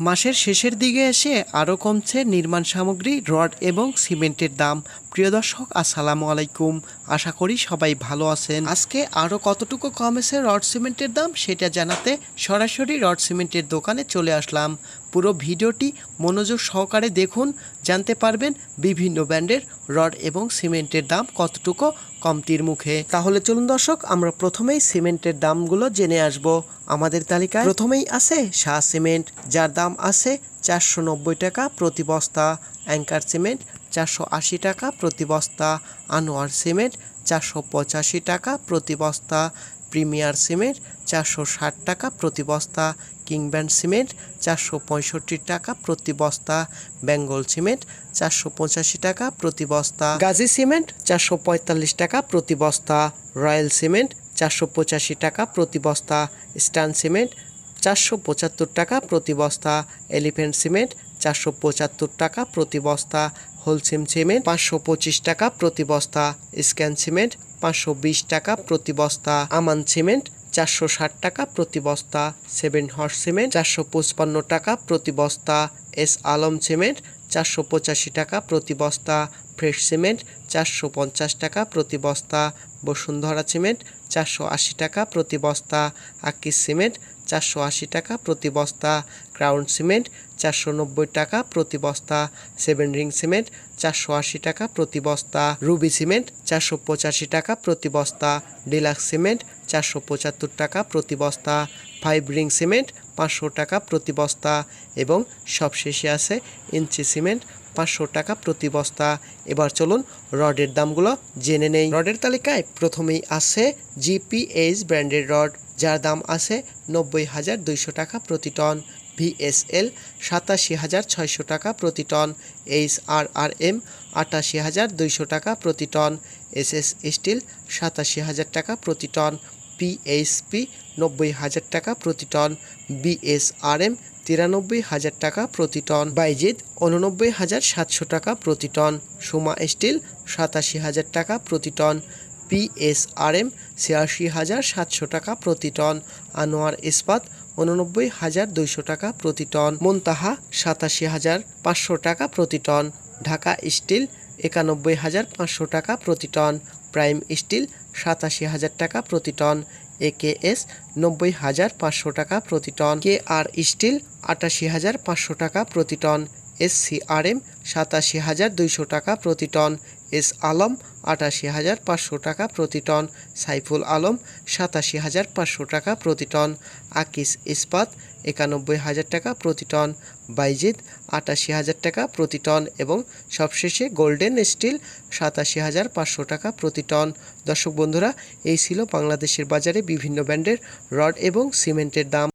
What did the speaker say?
মাসের শেষের দিকে এসে আরও কমছে নির্মাণ সামগ্রী, রড এবং সিমেন্টের দাম। প্রিয় দর্শক, আসসালামু আলাইকুম। আশা করি সবাই ভালো আছেন। আজকে আরও কতটুকু কমেছে রড সিমেন্টের দাম সেটা জানাতে সরাসরি রড সিমেন্টের দোকানে চলে আসলাম। পুরো ভিডিওটি মনোযোগ সহকারে দেখুন, জানতে পারবেন বিভিন্ন ব্র্যান্ডের রড এবং সিমেন্টের দাম কতটুকু কমতির মুখে। তাহলে চলুন দর্শক, আমরা প্রথমেই সিমেন্টের দামগুলো জেনে আসব। আমাদের তালিকায় প্রথমেই আছে শাহ সিমেন্ট, যার দাম আছে চারশো নব্বই টাকা প্রতি বস্তা, অ্যাঙ্কার সিমেন্ট চারশো আশি টাকা প্রতি বস্তা, আনোয়ার সিমেন্ট চারশো পঁচাশি টাকা প্রতি বস্তা প্রিমিয়ার সিমেন্ট চারশো ষাট টাকা প্রতি বস্তা কিংব্যান্ড সিমেন্ট চারশো পঁয়ষট্টি টাকা প্রতি বস্তা, বেঙ্গল সিমেন্ট চারশো পঁচাশি টাকা প্রতি বস্তা, গাজী সিমেন্ট চারশো পঁয়তাল্লিশ টাকা প্রতি বস্তা, রয়্যাল সিমেন্ট চারশো পঁচাশি টাকা প্রতি বস্তা, স্টান সিমেন্ট চারশো পঁচাত্তর টাকা প্রতি বস্তা, এলিফ্যান্ট সিমেন্ট চারশো পঁচাত্তর টাকা প্রতি বস্তা, হোলসিম সিমেন্ট পাঁচশো পঁচিশ টাকা প্রতি বস্তা, স্ক্যান সিমেন্ট পাঁচশো বিশ টাকা প্রতি বস্তা। আমান সিমেন্ট চারশো ষাট টাকা প্রতি বস্তা। সেভেন হর্স সিমেন্ট চারশো পঁচপান্ন টাকা প্রতি বস্তা। এস আলম সিমেন্ট চারশো পঁচাশি টাকা প্রতি বস্তা। ফ্রেশ সিমেন্ট চারশো পঞ্চাশ টাকা প্রতি বস্তা। বসুন্ধরা সিমেন্ট চারশো আশি টাকা প্রতি বস্তা। আকিস সিমেন্ট চারশো আশি টাকা প্রতি বস্তা ক্রাউন সিমেন্ট, চারশো নব্বই টাকা প্রতি বস্তা সেভেন রিং সিমেন্ট, চারশো আশি টাকা প্রতি বস্তা রুবি সিমেন্ট, চারশো পঁচাশি টাকা প্রতি বস্তা ডিলাক্স সিমেন্ট, চারশো পঁচাত্তর টাকা প্রতি বস্তা ফাইভ রিং সিমেন্ট, পাঁচশো টাকা প্রতি বস্তা এবং সবশেষে আছে ইঞ্চি সিমেন্ট পাঁচশো টাকা প্রতি বস্তা। এবার চলুন রডের দামগুলো জেনে নেই। রডের তালিকায় প্রথমেই আছে জিপিএইচ ব্র্যান্ডের রড, যার দাম আছে নব্বই হাজার দুইশো টাকা প্রতি টন। ভিএসএল সাতাশি হাজার ছয়শো টাকা প্রতি ton. H R R M আটাশি হাজার দুইশো টাকা প্রতি টন। এস এস স্টিল সাতাশি হাজার টাকা প্রতি টন। পিএইচপি নব্বই হাজার টাকা প্রতি টন। বিএসআরএম তিরানব্বই হাজার টাকা প্রতি টন। বাইজিদ উননব্বই হাজার সাতশো টাকা প্রতি টন। সুমা স্টিল, সাতাশি হাজার টাকা প্রতি টন। পিএসআরএম ছিয়াশি হাজার সাতশো টাকা প্রতি টন। আনোয়ার ইস্পাত উননব্বই হাজার দুইশো টাকা প্রতি টন। মুনতাহা, সাতাশি হাজার পাঁচশো টাকা প্রতি টন। ঢাকা স্টিল, একানব্বই হাজার পাঁচশো টাকা প্রতি টন। প্রাইম স্টিল, সাতাশি হাজার টাকা প্রতি টন। একেএস নব্বই হাজার পাঁচশো টাকা প্রতি টন। কে আর স্টিল আটাশি হাজার পাঁচশো টাকা প্রতি টন। এস সি আর এম সাতাশি হাজার দুইশো টাকা প্রতি টন। এস আলম আটাশি হাজার পাঁচশো টাকা প্রতি টন। সাইফুল আলম সাতাশি হাজার পাঁচশো টাকা প্রতি টন। আকিস ইস্পাত একানব্বই হাজার টাকা প্রতি টন। বাইজিদ আটাশি হাজার টাকা প্রতি টন এবং সবশেষে গোল্ডেন স্টিল সাতাশি হাজার পাঁচশো টাকা প্রতি টন। দর্শক বন্ধুরা, এই ছিল বাংলাদেশের বাজারে বিভিন্ন ব্র্যান্ডের রড এবং সিমেন্টের দাম।